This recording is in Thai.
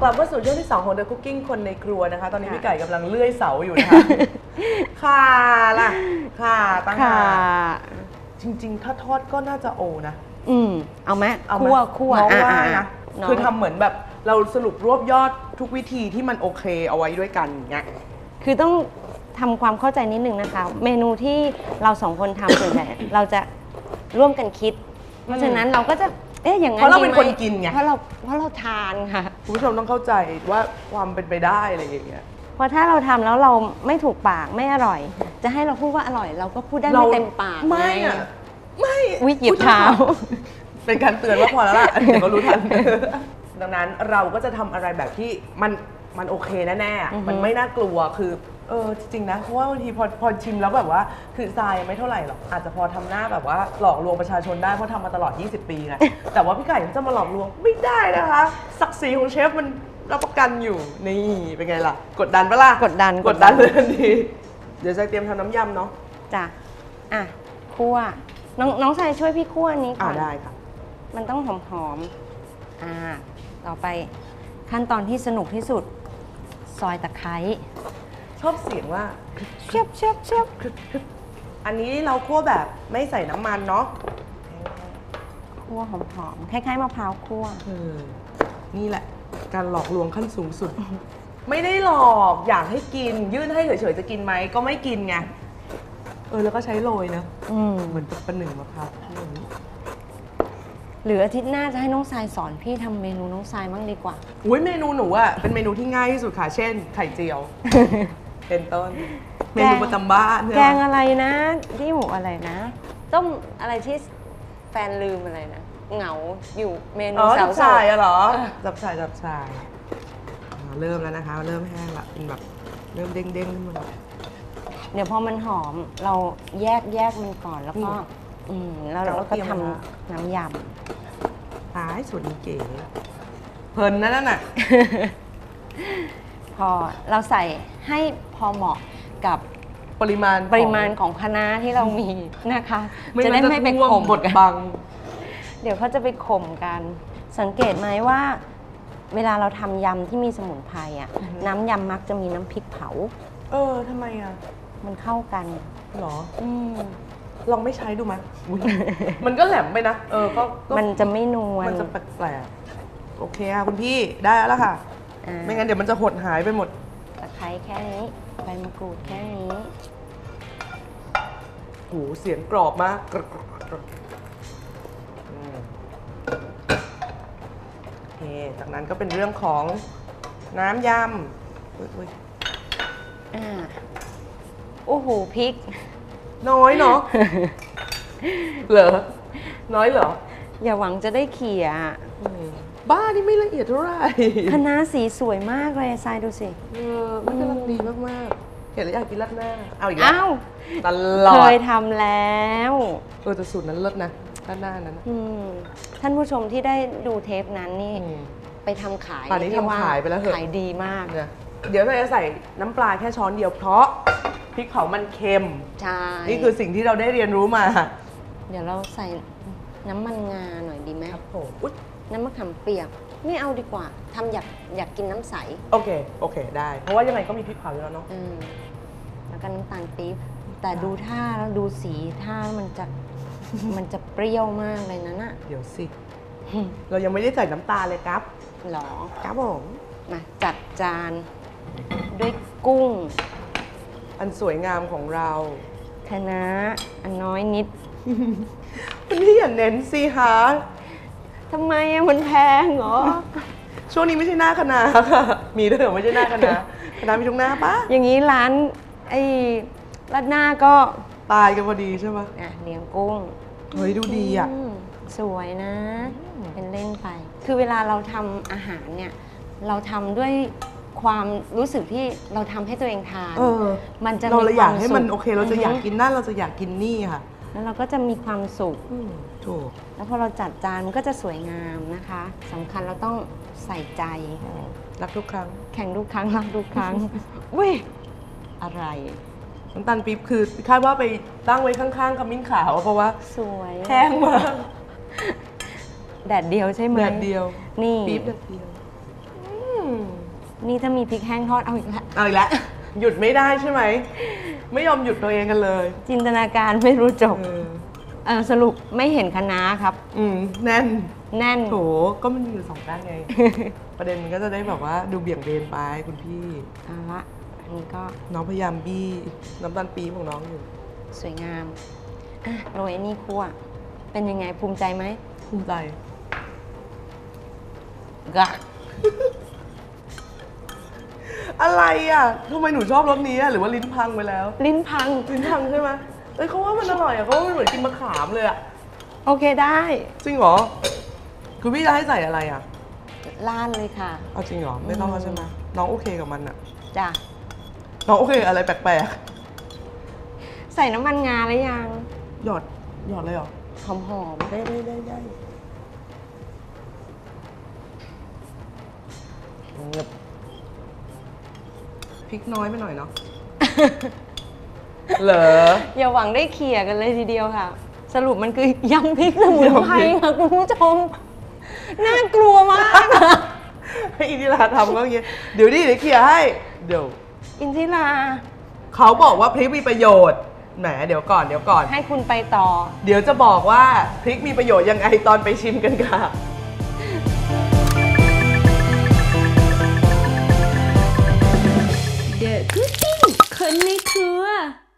กลับมาสู่ช่วงที่ 2 ของ The Cooking คนในครัวนะคะ ตอนนี้ค่ะพี่ไก่กำลังเลื่อยเสาอยู่นะคะ ค่ะล่ะ ค่ะตั้งค่ะ หากจริง ๆ ถ้าทอดก็น่าจะโอนะ อืม เอาไหมเอาไหมคั่วคั่วน้องว่าอ่านะ น้งคือทำเหมือนแบบเราสรุปรวบยอดทุกวิธีที่มันโอเคเอาไว้ด้วยกันอย่างเงี้ย คือต้องทำความเข้าใจนิดนึงนะคะ เมนูที่เราสองคนทำส่วนใหญ่ เราจะร่วมกันคิด เพราะฉะนั้นเราก็จะ เอ๊ะอย่างนั้นเพราะเราเป็นดีไหมคนกินไง เพราะเราเพราะเราทานค่ะ คุณผู้ชมต้องเข้าใจว่าความเป็นไปได้อะไรอย่างเงี้ย เพราะถ้าเราทำแล้วเราไม่ถูกปากไม่อร่อย จะให้เราพูดว่าอร่อย เราก็พูดได้ไม่เต็มปากไม่ง อะไม่อุ๊ยเหยียบเท้า เป็นการเตือนว่าพอแล้วล่ะเดี๋ยวก็รู้ทัน ดังนั้นเราก็จะทำอะไรแบบที่มันมันโอเคแน่ๆอะอือฮึมันไม่น่ากลัวคือ เออจริงๆนะเพราะว่าบางทีพอพอชิมแล้วแบบว่าคือทรายไม่เท่าไหร่หรอกอาจจะพอทำหน้าแบบว่าหลอกลวงประชาชนได้เพราะทำมาตลอด 20 ปีนะแต่ว่าพี่ไก่จะมาหลอกลวงไม่ได้นะคะ ศักดิ์ศรีของเชฟมันรับประกันอยู่นี่เป็นไงล่ะ กดดันปะล่ะกดดันกดดันเลยทันทีเดี๋ยวจะเตรียมทำน้ำยำเนาะจ้ะอะคั่วน้องน้องชายช่วยพี่คั่วอันนี้ก่อ่าอนได้ค่ะ มันต้องหอมๆอ่าต่อไปขั้นตอนที่สนุกที่สุด ซอยตะไคร้ ชอบเสียงว่าเชียบเชียบเชียบอันนี้เราคั่วแบบไม่ใส่น้ำมันเนาะคั่วหอมๆคล้ายๆมะพร้าวคั่วเออนี่แหละ การหลอกลวงขั้นสูงสุด ไม่ได้หลอกอยากให้กิน ยื่นให้เฉยๆจะกินไหมก็ไม่กินไงเออแล้วก็ใช้โรยนะอืมเหมือนกับประหนึ่งมะพร้าวคั่วอย่างนี้หรืออาทิตย์หน้าจะให้น้องทรายสอนพี่ทำเมนูน้องทรายบ้างดีกว่า อุ้ยเมนูหนูอะเป็นเมนูที่ง่ายที่สุดค่ะ เช่น ไข่เจียว เป็นต้นเมนูประจำบ้านเนี่ยแกงอะไรนะที่หมูอะไรนะ ต้มอะไรที่แฟนลืมอะไรนะเหงาอยู่เมนูอ๋อสาจัวบโสฉ่ายดอะเหรอเออจับฉ่ายจับฉ่ายอ่าเริ่มแล้วนะคะ เริ่มแห้งละเป็นแบบเริ่มเด้งๆขึ้นมาแล้วเดี๋ยวพอมันหอมเราแยกแยกมันก่อนแล้วก็อืมอืมแล้วเราแล้วก็เตรียมทำมาน้ำยท้ายสุดนี้เก๋เพลินนะนั่นน่ะำ พอเราใส่ให้พอเหมาะกับปริมาณปริมาณของคณะน้าที่เรามีนะคะไม่จะงั้ได้นไม่ไปท่วข่มบดกันบัง เดี๋ยวเขาจะไปข่มกัน สังเกตไหมว่า เวลาเราทำยำที่มีสมุนไพรอะอือฮึน้ำยำมักจะมีน้ำพริกเผา เออทำไมอะ มันเข้ากันหรออืมลองไม่ใช้ดูไหมอุ๊ยมันก็แหลมไปนะ เออก็ก็มันจะไม่นวลมันจะแปลกๆโอเคค่ะคุณพี่ได้แล้วค่ะ อ่า ไม่งั้นเดี๋ยวมันจะหดหายไปหมด ตะไคร้แค่นี้ ใบมะกรูดแค่นี้โหเสียงกรอบมากกรอบกรอบกรอบอืมโอเคจากนั้นก็เป็นเรื่องของน้ำยำอุ๊ยอุ๊ยอ่า โอ้โห พริก น้อยเนาะ เหรอ น้อยเหรออย่าหวังจะได้เขี่ยอะอืม บ้านี่ไม่ละเอียดเท่าไหร่คณะน้าสีสวยมากเลยทรายดูสิ เออมันกำลังดีมากๆ เห็นแล้วอยากกินรัดหน้า เอาอีกแล้วอ้าวตลอเคด ยทำแล้ว เออแต่สูตรนั้นเลิศนะรัดหน้านั้นนะอืม ท่านผู้ชมที่ได้ดูเทปนั้นนี่ อืม ไปทำขายป่านนี้ที่ว่ทำขายไปแล้วเหอะ ขายดีมากนะเดี๋ยวเราจะใส่น้ำปลาแค่ช้อนเดียวเพราะพริกเผามันเค็ม ใช่นี่คือสิ่งที่เราได้เรียนรู้มา เดี๋ยวเราใส่น้ำมันงาหน่อยดีไหมครับผมอุ๊ย น้ำมะขามเปียก ไม่เอาดีกว่าทำอยากอยากกินน้ำใสโอเค โอเค ได้ เพราะว่ายังไงก็มีพริกเผาอยู่แล้วเนาะ อืมแล้วก็น้ำตาลปี๊บแต่ดูท่าแล้วดูสีท่ามันจะ มันจะเปรี้ยวมากเลยนะน่ะ เดี๋ยวสิ เรายังไม่ได้ใส่น้ำตาลเลยครับ หรอ ครับผม มาจัดจานด้วยกุ้งอันสวยงามของเรา คะน้าอันน้อยนิด วันนี้อย่าเน้นสิคะ ทำไมอะมันแพงเหรอ ช่วงนี้ไม่ใช่หน้าคณะค่ะ มีด้วยเหรอไม่ใช่หน้าคณะคณะมีทุกหน้าปะอย่างนี้ร้านไอ้รัดหน้าก็ตายกันพอดีใช่ปะอะเลี้ยงกุ้ง เฮ้ยดูดีอะ มสวยนะอืมเป็นเล่นไป คือเวลาเราทำอาหารเนี่ย เราทำด้วยความรู้สึกที่เราทำให้ตัวเองทาน เออ มันจะเรามีเลยคอยาวากมให้สุขมันโอเค เราจะอยากฮึกินนั่นเราจะอยากกินนี่ค่ะ แล้วเราก็จะมีความสุขอืมถูก แล้วพอเราจัดจานมันก็จะสวยงามนะคะสำคัญเราต้องใส่ใจ รักทุกครั้ง แข่งทุกครั้งรักทุกครั้งอุ้ยอะไร น้ำตาลปี๊บคือคาดว่าไปตั้งไว้ข้างๆขมิ้นขาวเพราะว่าสวยแห้งมากแดดเดียวใช่ไหมแดดเดียว นี่ปี๊บแดดเดียวอืมนี่ถ้ามีพริกแห้งทอดเอาอีกแล้วเอาอีกแล้วหยุดไม่ได้ใช่ไหม ไม่ยอมหยุดตัวเองกันเลยจินตนาการไม่รู้จบเออเออสรุปไม่เห็นคะน้าครับ อืมแน่น แน่น โถก็มันมีอยู่สองด้านไง ประเด็นมันก็จะได้แบบว่าดูเบี่ยงเบนไปคุณพี่ เอาละอันนี้ก็น้องพยายามบี้น้ำตาลปี๊บของน้องอยู่สวยงามอะโรยอันนี้คั่วเป็นยังไงภูมิใจไหมภูมิใจกะ อะไรอะทำไมหนูชอบรสนี้อะหรือว่าลิ้นพังไปแล้ว ลิ้นพัง ลิ้นพังใช่ไหมเอ้ยเขาว่ามันอร่อยอะเขาว่ามันเหมือนกินมะขามเลยอะ โอเคได้ จริงเหรอคือพี่จะให้ใส่อะไรอะล้านเลยค่ะ เอาจริงเหรอ ไม่ต้องแล้วใช่ไหมน้องโอเคกับมันอะ จ้ะ น้องโอเคกับอะไรแปลกใส่น้ำมันงาแล้วยังๆ หยอด หยอดเลยเหรอ หอมหอมได้ได้ได้ได้ พริกน้อยไปหน่อยเนาะ เหรอๆอย่าหวังได้เขี่ยกันเลยทีเดียวค่ะ สรุปมันคือยำพริกสมุนไพรยำพริกค่ะคุณผู้ชม น่ากลัวมาก ให้อินทิราทำก็อย่างเงี้ยเดี๋ยวดิเดี๋ยวเคลียร์ให้ เดี๋ยว อินทิรา เขาบอกว่าพริกมีประโยชน์ แหม เดี๋ยวก่อน เดี๋ยวก่อน ให้คุณไปต่อ เดี๋ยวจะบอกว่าพริกมีประโยชน์ยังไงตอนไปชิมกันค่ะ เดอะกูดดิ้งคนในครัว